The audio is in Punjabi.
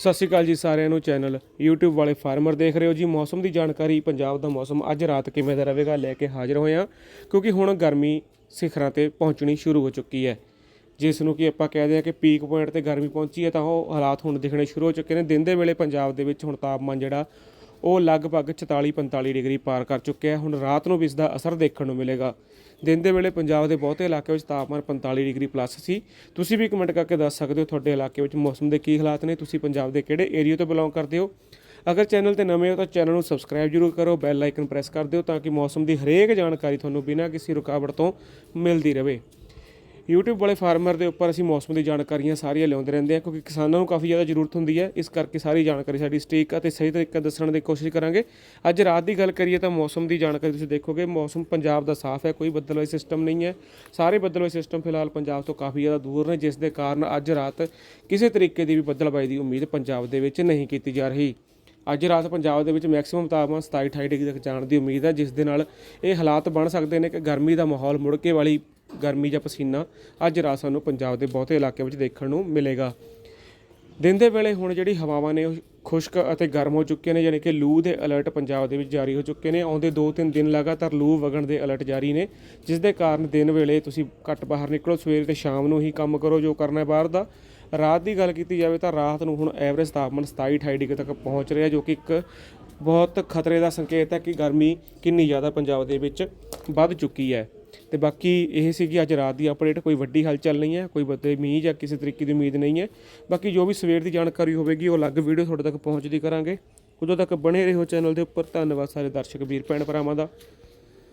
ਸਤਿ ਸ਼੍ਰੀ ਅਕਾਲ ਜੀ ਸਾਰਿਆਂ ਨੂੰ ਚੈਨਲ YouTube ਵਾਲੇ ਫਾਰਮਰ ਦੇਖ ਰਹੇ ਹੋ ਜੀ। ਮੌਸਮ ਦੀ ਜਾਣਕਾਰੀ, ਪੰਜਾਬ ਦਾ ਮੌਸਮ ਅੱਜ ਰਾਤ ਕਿਵੇਂ ਦਾ ਰਹੇਗਾ ਲੈ ਕੇ ਹਾਜ਼ਰ ਹੋਏ ਹਾਂ, ਕਿਉਂਕਿ ਹੁਣ ਗਰਮੀ ਸਿਖਰਾਂ ਤੇ ਪਹੁੰਚਣੀ ਸ਼ੁਰੂ ਹੋ ਚੁੱਕੀ ਹੈ। ਜਿਸ ਨੂੰ ਕਿ ਆਪਾਂ ਕਹਦੇ ਹਾਂ ਕਿ ਪੀਕ ਪੁਆਇੰਟ ਤੇ ਗਰਮੀ ਪਹੁੰਚੀ ਹੈ, ਤਾਂ ਉਹ ਹਾਲਾਤ ਹੁਣ ਦਿਖਣੇ ਸ਼ੁਰੂ ਹੋ ਚੁੱਕੇ ਨੇ। ਦਿਨ ਦੇ ਵੇਲੇ ਪੰਜਾਬ ਦੇ ਵਿੱਚ ਹੁਣ ਤਾਪਮਾਨ ਜਿਹੜਾ ਉਹ ਲਗਭਗ 44 45 ਡਿਗਰੀ ਪਾਰ ਕਰ ਚੁੱਕਿਆ ਹੁਣ ਰਾਤ ਨੂੰ ਵੀ ਇਸ ਦਾ ਅਸਰ ਦੇਖਣ ਨੂੰ ਮਿਲੇਗਾ। ਦਿਨ ਦੇ ਵੇਲੇ ਪੰਜਾਬ ਦੇ ਬਹੁਤੇ ਇਲਾਕੇ ਵਿੱਚ ਤਾਪਮਾਨ 45 ਡਿਗਰੀ ਪਲੱਸ ਸੀ। ਤੁਸੀਂ ਵੀ ਕਮੈਂਟ ਕਰਕੇ ਦੱਸ ਸਕਦੇ ਹੋ ਤੁਹਾਡੇ ਇਲਾਕੇ ਵਿੱਚ ਮੌਸਮ ਦੇ ਕੀ ਹਾਲਾਤ ਨੇ। ਤੁਸੀਂ ਪੰਜਾਬ ਦੇ ਕਿਹੜੇ ਏਰੀਆ ਤੋਂ ਬਿਲੋਂਗ ਕਰਦੇ ਹੋ? ਅਗਰ ਚੈਨਲ ਤੇ ਨਵੇਂ ਹੋ ਤਾਂ ਚੈਨਲ ਨੂੰ ਸਬਸਕ੍ਰਾਈਬ ਜਰੂਰ ਕਰੋ, ਬੈਲ ਆਈਕਨ ਪ੍ਰੈਸ ਕਰ ਦਿਓ ਤਾਂ ਕਿ ਮੌਸਮ ਦੀ ਹਰੇਕ ਜਾਣਕਾਰੀ ਤੁਹਾਨੂੰ ਬਿਨਾਂ ਕਿਸੇ ਰੁਕਾਵਟ ਤੋਂ ਮਿਲਦੀ ਰਹੇ। YouTube ਵਾਲੇ ਫਾਰਮਰ ਦੇ ਉੱਪਰ ਅਸੀਂ ਮੌਸਮ ਦੀ ਜਾਣਕਾਰੀਆਂ ਸਾਰੀਆਂ ਲਿਆਉਂਦੇ ਰਹਿੰਦੇ ਹਾਂ, ਕਿਉਂਕਿ ਕਿਸਾਨਾਂ ਨੂੰ ਕਾਫੀ ਜ਼ਿਆਦਾ ਜ਼ਰੂਰਤ ਹੁੰਦੀ ਹੈ। ਇਸ ਕਰਕੇ ਸਾਰੀ ਜਾਣਕਾਰੀ ਸਾਡੀ ਸਟੀਕ ਅਤੇ ਸਹੀ ਤਰੀਕੇ ਦੱਸਣ ਦੀ ਕੋਸ਼ਿਸ਼ ਕਰਾਂਗੇ। ਅੱਜ ਰਾਤ ਦੀ ਗੱਲ ਕਰੀਏ ਤਾਂ ਮੌਸਮ ਦੀ ਜਾਣਕਾਰੀ ਤੁਸੀਂ ਦੇਖੋਗੇ, ਮੌਸਮ ਪੰਜਾਬ ਦਾ ਸਾਫ਼ ਹੈ, ਕੋਈ ਬੱਦਲਵਾਈ ਸਿਸਟਮ ਨਹੀਂ ਹੈ। ਸਾਰੇ ਬੱਦਲਵਾਈ ਸਿਸਟਮ ਫਿਲਹਾਲ ਪੰਜਾਬ ਤੋਂ ਕਾਫੀ ਜ਼ਿਆਦਾ ਦੂਰ ਨੇ, ਜਿਸ ਦੇ ਕਾਰਨ ਅੱਜ ਰਾਤ ਕਿਸੇ ਤਰੀਕੇ ਦੀ ਵੀ ਬੱਦਲਬਾਈ ਦੀ ਉਮੀਦ ਪੰਜਾਬ ਦੇ ਵਿੱਚ ਨਹੀਂ ਕੀਤੀ ਜਾ ਰਹੀ। ਅੱਜ ਰਾਤ ਪੰਜਾਬ ਦੇ ਵਿੱਚ ਮੈਕਸਿਮਮ ਤਾਪਮਾਨ 27 28 ਡਿਗਰੀ ਤੱਕ ਜਾਣ ਦੀ ਉਮੀਦ ਹੈ, ਜਿਸ ਦੇ ਨਾਲ ਇਹ ਹਾਲਾਤ ਬਣ ਸਕਦੇ ਨੇ ਕਿ ਗਰਮੀ ਦਾ ਮਾਹੌਲ ਮੁੜ ਕੇ ਵਾਲੀ ਗਰਮੀ ਜਾਂ ਪਸੀਨਾ, ਅੱਜ ਰਾਤ ਸਾਨੂੰ ਪੰਜਾਬ ਦੇ ਬਹੁਤੇ ਇਲਾਕਿਆਂ ਵਿੱਚ ਦੇਖਣ ਨੂੰ ਮਿਲੇਗਾ। ਦਿਨ ਦੇ ਵੇਲੇ ਹੁਣ ਜਿਹੜੀ ਹਵਾਵਾਂ ਨੇ ਉਹ ਖੁਸ਼ਕ ਅਤੇ ਗਰਮ ਹੋ ਚੁੱਕੀਆਂ ਨੇ, ਯਾਨੀ ਕਿ ਲੂ ਦੇ ਅਲਰਟ ਪੰਜਾਬ ਦੇ ਵਿੱਚ ਜਾਰੀ ਹੋ ਚੁੱਕੇ ਨੇ। ਆਉਂਦੇ 2-3 ਦਿਨ ਲਗਾਤਾਰ ਲੂ ਵਗਣ ਦੇ ਅਲਰਟ ਜਾਰੀ ਨੇ, ਜਿਸ ਦੇ ਕਾਰਨ ਦਿਨ ਵੇਲੇ ਤੁਸੀਂ ਘੱਟ ਬਾਹਰ ਨਿਕਲੋ, ਸਵੇਰ ਤੇ ਸ਼ਾਮ ਨੂੰ ਹੀ ਕੰਮ ਕਰੋ, ਜੋ ਕਰਨਾ ਹੈ ਬਾਹਰ ਦਾ। ਰਾਤ ਦੀ ਗੱਲ ਕੀਤੀ ਜਾਵੇ ਤਾਂ ਰਾਤ ਨੂੰ ਹੁਣ ਐਵਰੇਜ ਤਾਪਮਾਨ 27-28 ਡਿਗਰੀ ਤੱਕ ਪਹੁੰਚ ਰਿਹਾ, ਜੋ ਕਿ ਇੱਕ ਬਹੁਤ ਖਤਰੇ ਦਾ ਸੰਕੇਤ ਹੈ ਕਿ ਗਰਮੀ ਕਿੰਨੀ ਜ਼ਿਆਦਾ ਪੰਜਾਬ ਦੇ ਵਿੱਚ ਵੱਧ ਚੁੱਕੀ ਹੈ। ਤੇ ਬਾਕੀ ਇਹ ਸੀ ਕਿ ਅੱਜ ਰਾਤ ਦੀ ਅਪਡੇਟ ਕੋਈ ਵੱਡੀ ਹਲਚਲ ਨਹੀਂ ਹੈ, ਕੋਈ ਵੱਡੇ ਮੀਂਹ ਜਾਂ ਕਿਸੇ ਤਰੀਕੇ ਦੀ ਉਮੀਦ ਨਹੀਂ ਹੈ। ਬਾਕੀ ਜੋ ਵੀ ਸਵੇਰ ਦੀ ਜਾਣਕਾਰੀ ਹੋਵੇਗੀ, ਉਹ ਅਲੱਗ ਵੀਡੀਓ ਤੁਹਾਡੇ ਤੱਕ ਪਹੁੰਚਦੀ ਕਰਾਂਗੇ। ਉਦੋਂ ਤੱਕ ਬਣੇ ਰਹੋ ਚੈਨਲ ਦੇ ਉੱਪਰ। ਧੰਨਵਾਦ ਸਾਰੇ ਦਰਸ਼ਕ, ਵੀਰ, ਭੈਣ ਭਰਾਵਾਂ ਦਾ।